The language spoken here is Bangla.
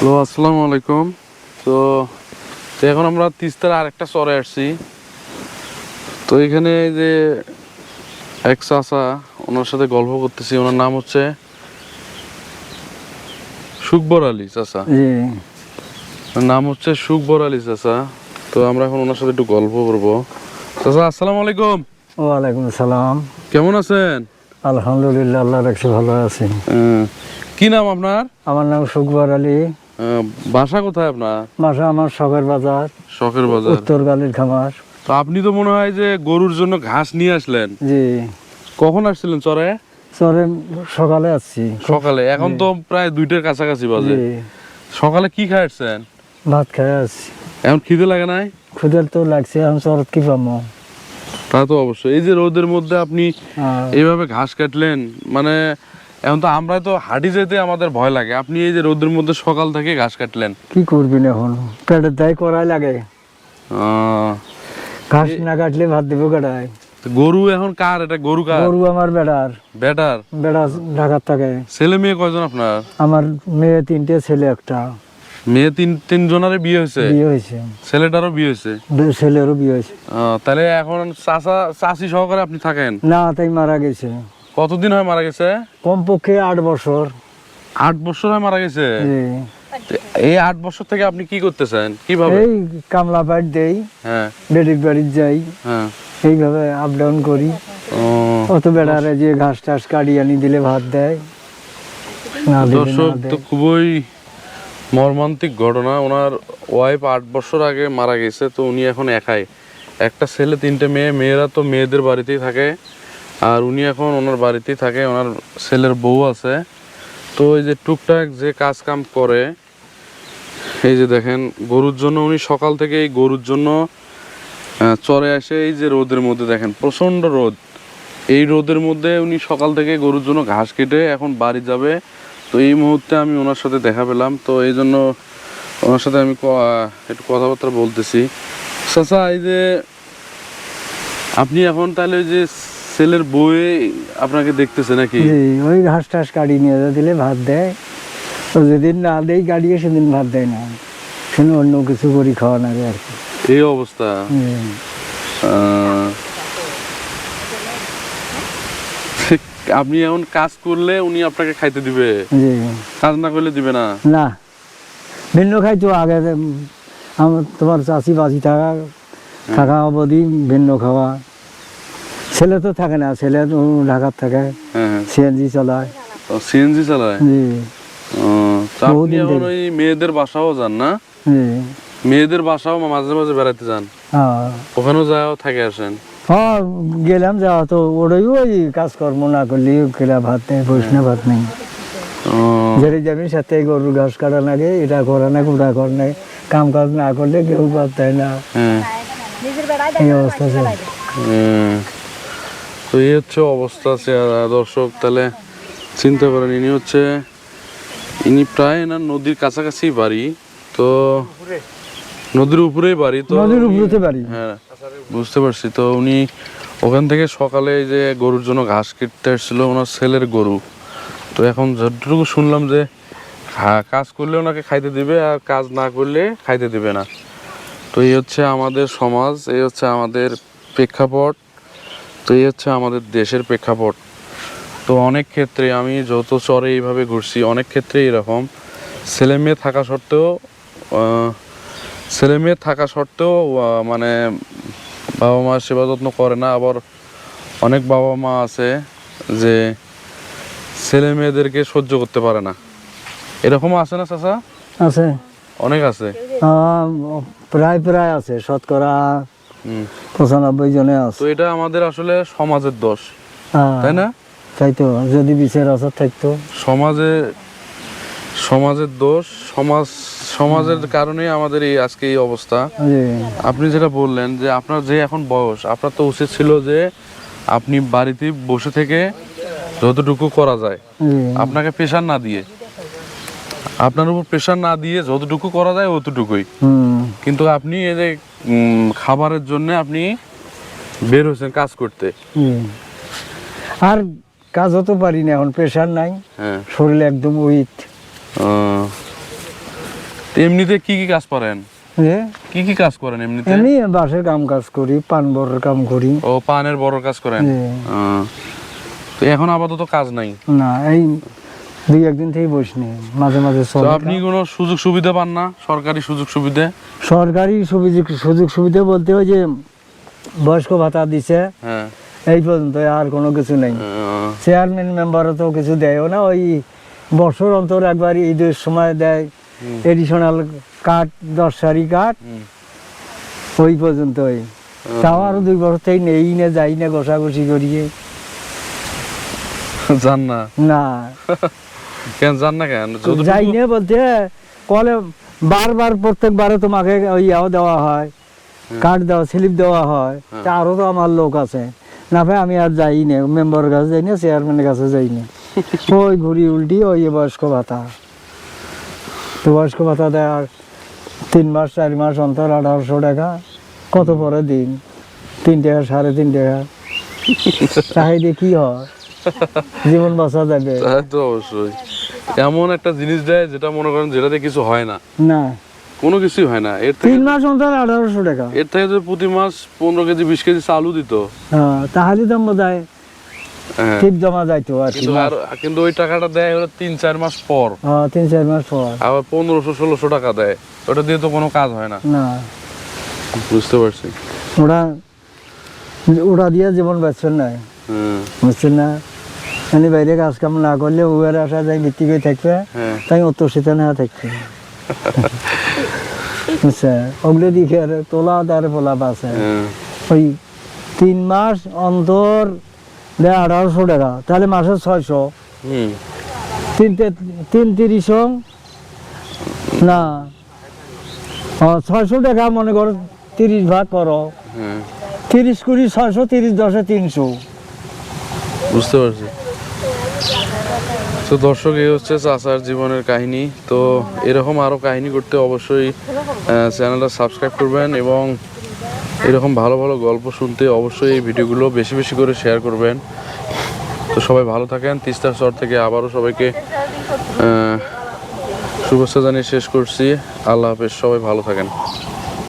হ্যালো আসসালামু আলাইকুম। তো এখন আমরা তিস্তার আরেকটা চরে আসছি। তো এখানে এই যে এক চাচা ওনার সাথে গল্প করতেছি। ওনার নাম হচ্ছে সুকবর আলী চাচা। নাম হচ্ছে সুকবর আলী চাচা। তো আমরা এখন ওনার সাথে একটু গল্প করব। চাচা আসসালামু আলাইকুম। ওয়ালাইকুম আসসালাম। কেমন আছেন? আলহামদুলিল্লাহ আল্লাহ রাখছে ভালো আছি। কি নাম আপনার? আমার নাম সুকবর আলী। বাসা কোথায় আপনার? বাসা আমার শখের বাজার শখের বাজার। উত্তর গালির খামার। তো আপনি তো মনে হয় যে গরুর জন্য ঘাস নিয়ে আসলেন। জি। কখন আসছিলেন চরে? চরে সকালে আসছি। সকালে। এখন তো প্রায় দুইটার কাছাকাছি বাজে। সকালে কি খাইছেন ভাত খাই আসছি। এখন খিদে লাগে নাই? খুদের তো লাগছে এখন চরত কি পাবো? তা তো অবশ্যই। এই যে রোদের মধ্যে আপনি এইভাবে ঘাস কাটলেন মানে এখন তো আমরা তো হাঁটি যেতে আমাদের ভয় লাগে। আপনি এই যে রোদের মধ্যে সকাল থেকে ঘাস কাটলেন। কি করবি এখন? পেটের দায় করাই লাগে। ঘাস না কাটলে ভাত দিব কাটায় গরু এখন কার? এটা গরু কার? গরু আমার বেড়ার। বেটার? বেড়া ঢাকার থাকে। ছেলে মেয়ে কয়জন আপনার? আমার মেয়ে তিনটে ছেলে একটা। মেয়ে তিন তিনজনারে বিয়ে হয়েছে? বিয়ে হয়েছে। ছেলেটারও বিয়ে হয়েছে? ছেলেরও বিয়ে হয়েছে। তাহলে এখন চাচা চাচি সহকারে আপনি থাকেন? না তাই মারা গেছে। কতদিন হয় মারা গেছে? কমপক্ষে আট বছর। আট বছর হয় মারা গেছে? এই আট বছর থেকে আপনি কি করতেছেন? কীভাবে? এই কামলা পাইট দেই হ্যাঁ। বেডির বাড়ি যাই হ্যাঁ। এইভাবে আপ ডাউন করি। অত বেড়ারে যে ঘাস টাস কাটি আনি দিলে ভাত দেয়। দর্শক তো খুবই মর্মান্তিক ঘটনা। ওনার ওয়াইফ আট বছর আগে মারা গেছে তো উনি এখন একাই। একটা ছেলে তিনটে মেয়ে মেয়েরা তো মেয়েদের বাড়িতেই থাকে। আর উনি এখন ওনার বাড়িতেই থাকে, ওনার ছেলের বউ আছে। তো এই যে টুকটাক যে কাজ কাম করে, এই যে দেখেন, গরুর জন্য উনি সকাল থেকে এই গরুর জন্য চরে আসে এই যে রোদের মধ্যে দেখেন প্রচণ্ড রোদ। এই রোদের মধ্যে উনি সকাল থেকে গরুর জন্য ঘাস কেটে এখন বাড়ি যাবে। তো এই মুহূর্তে আমি ওনার সাথে দেখা পেলাম। তো এই জন্য ওনার সাথে আমি একটু কথাবার্তা বলতেছি। চাচা, এই যে আপনি এখন তাহলে ওই যে ছেলের বউয়ে আপনাকে দেখতেছে নাকি? জি ওই ঘাস টাস কাটি নিয়ে যা দিলে ভাত দেয়। তো যেদিন না দেয় গাড়িয়ে সেদিন ভাত দেয় না। সেদিন অন্য কিছু করি খাওয়া লাগে আর কি। এই অবস্থা? আপনি এখন কাজ করলে উনি আপনাকে খাইতে দিবে। কাজ না করলে দিবে না। না। ভিন্ন খাইতো আগে আমার তোমার চাষি বাঁচি থাকা থাকা অবধি ভিন্ন খাওয়া। ছেলে তো থাকে না ছেলে তো ঢাকার থাকে। হ্যাঁ হ্যাঁ। সিএনজি চালায়। সিএনজি চালায়? জি। আপনি। ওই মেয়েদের বাসাও যান না? মেয়েদের বাসাও মাঝে মাঝে বেড়াতে যান? হ্যাঁ। ওখানেও যাও থাকে আসেন? হ্যাঁ গেলাম যাওয়া তো ওটাই ওই কাজকর্ম না করলে কেলা ভাত নেই বৈষ্ণব ভাত নেই। যেটা যাবি সাথে গরুর ঘাস কাটা লাগে এটা করা না ওটা কর না কাম কাজ না করলে কেউ ভাত দেয় না। এই অবস্থা। তো এই হচ্ছে অবস্থা চেহারা। দর্শক তাহলে চিন্তা করেন ইনি হচ্ছে ইনি প্রায় না নদীর কাছাকাছি বাড়ি তো নদীর উপরেই বাড়ি তো নদীর উপরেতে বাড়ি। হ্যাঁ বুঝতে পারছি। তো উনি ওখান থেকে সকালে এই যে গরুর জন্য ঘাস কেটতে আসছিল ওনার ছেলের গরু। তো এখন যতটুকু শুনলাম যে হ্যাঁ কাজ করলে ওনাকে খাইতে দিবে আর কাজ না করলে খাইতে দিবে না। তো এই হচ্ছে আমাদের সমাজ এই হচ্ছে আমাদের প্রেক্ষাপট। তো এই হচ্ছে আমাদের দেশের প্রেক্ষাপট। তো অনেক ক্ষেত্রে আমি যত চরে এইভাবে ঘুরছি অনেক ক্ষেত্রে এরকম। ছেলে মেয়ে থাকা সত্ত্বেও ছেলে মেয়ে থাকা সত্ত্বেও মানে বাবা মা সেবা যত্ন করে না আবার অনেক বাবা মা আছে যে ছেলে মেয়েদেরকে সহ্য করতে পারে না। এরকম আছে না চাচা? আছে। অনেক আছে। প্রায় প্রায় আছে শতকরা। পঁচানব্বই জনে আছে। তো এটা আমাদের আসলে সমাজের দোষ হ্যাঁ, তাই না? তাই তো যদি বিচার আসার থাকতো। সমাজে সমাজের দোষ সমাজ সমাজের কারণে আমাদের এই আজকে এই অবস্থা। আপনি যেটা বললেন যে আপনার যে এখন বয়স আপনার তো উচিত ছিল যে আপনি বাড়িতে বসে থেকে যতটুকু করা যায় আপনাকে প্রেশার না দিয়ে। আপনার উপর প্রেশার না দিয়ে যতটুকু করা যায় অতটুকুই। হুম। কিন্তু আপনি এই যে খাবারের জন্য আপনি বের হয়েছেন কাজ করতে। আর কাজ হতে পারি না এখন প্রেশার নাই। হ্যাঁ। শরীর একদম উইক এমনিতে কি কি কাজ করেন? কি কি কাজ করেন এমনিতে? এমনি বাসের কাম কাজ করি পান বরের কাম করি। ও পানের বড় কাজ করেন? তো এখন আপাতত কাজ নাই? না এই দুই একদিন থেকে বসনি মাঝে মাঝে আপনি কোনো সুযোগ সুবিধা পান না? সরকারি সুযোগ সুবিধা? সরকারি সুবিধা সুযোগ সুবিধা বলতে হয় যে বয়স্ক ভাতা দিছে হ্যাঁ। এই পর্যন্ত আর কোনো কিছু নেই। চেয়ারম্যান মেম্বারও তো কিছু দেয়ও না ওই বছর অন্তর একবার ঈদের সময় দেয়। এডিশনাল কাঠ দশ সারি কাঠ ওই পর্যন্তই। তাও আরও দুই বছর থেকে নেই না যাই না ঘষাঘষি করিয়ে। যান না। না। কেন যান না কেন? যাই না বলতে কলে বারবার প্রত্যেকবারে তোমাকে ওই ইয়াও দেওয়া হয় কার্ড দেওয়া স্লিপ দেওয়া হয় তা আরও তো আমার লোক আছে। না ভাই আমি আর যাই না মেম্বারের কাছে যাই না চেয়ারম্যানের কাছে যাই না। ওই ঘুরি উল্টি ওই বয়স্ক ভাতা। তো বয়স্ক ভাতা দেয় আর তিন মাস চার মাস অন্তর আঠারোশো টাকা কত পরে দিন? তিন টাকা সাড়ে তিন টাকা। চাহিদা কি হয়? জীবন বাঁচা যাবে। তা তো অবশ্যই। এমন একটা জিনিস দেয় যেটা মনে করেন যেটাতে কিছু হয় না। না। কোনো কিছুই হয় না। এর থেকে তিন মাস অন্তর আঠারোশো টাকা। এর থেকে যদি প্রতি মাস পনেরো কেজি বিশ কেজি চালু দিত। হ্যাঁ তাহলে তো বোধ হয়। ঠিক জমা যাইতো আর কি। কিন্তু আর কিন্তু ওই টাকাটা দেয় হলো তিন চার মাস পর। হ্যাঁ, তিন চার মাস পর। আবার পনেরোশো ষোলোশো টাকা দেয়। ওটা দিয়ে তো কোনো কাজ হয় না। না। বুঝতে পারছি। ওরা ওরা দিয়ে জীবন বেচছেন না। হ্যাঁ। বুঝছেন না? এমনি বাইরে কাজ কাম না করলে উয়ার আসা যায় ভিত্তি করে থাকবে হ্যাঁ। তাই অত শীতে না থাকবে। বুঝছে ওগুলো দিকে আর তোলা তার পোলা বাসে। হ্যাঁ। ওই তিন মাস অন্তর দেয় আঠারোশো টাকা তাহলে মাসে ছয়শো। হুম। তিন তে- তিন তিরিশ? না। ছয়শো টাকা মনে করো তিরিশ ভাগ করো। হ্যাঁ। তিরিশ কুড়ি ছয়শো তিরিশ দশে তিনশো। বুঝতে পারছি। তো দর্শক, এই হচ্ছে চাচার জীবনের কাহিনী। তো এরকম আরও কাহিনী করতে অবশ্যই চ্যানেলটা সাবস্ক্রাইব করবেন এবং এরকম ভালো ভালো গল্প শুনতে অবশ্যই এই ভিডিওগুলো বেশি বেশি করে শেয়ার করবেন। তো সবাই ভালো থাকেন, তিস্তার চর থেকে আবারও সবাইকে শুভেচ্ছা জানিয়ে শেষ করছি। আল্লাহ হাফেজ, সবাই ভালো থাকেন।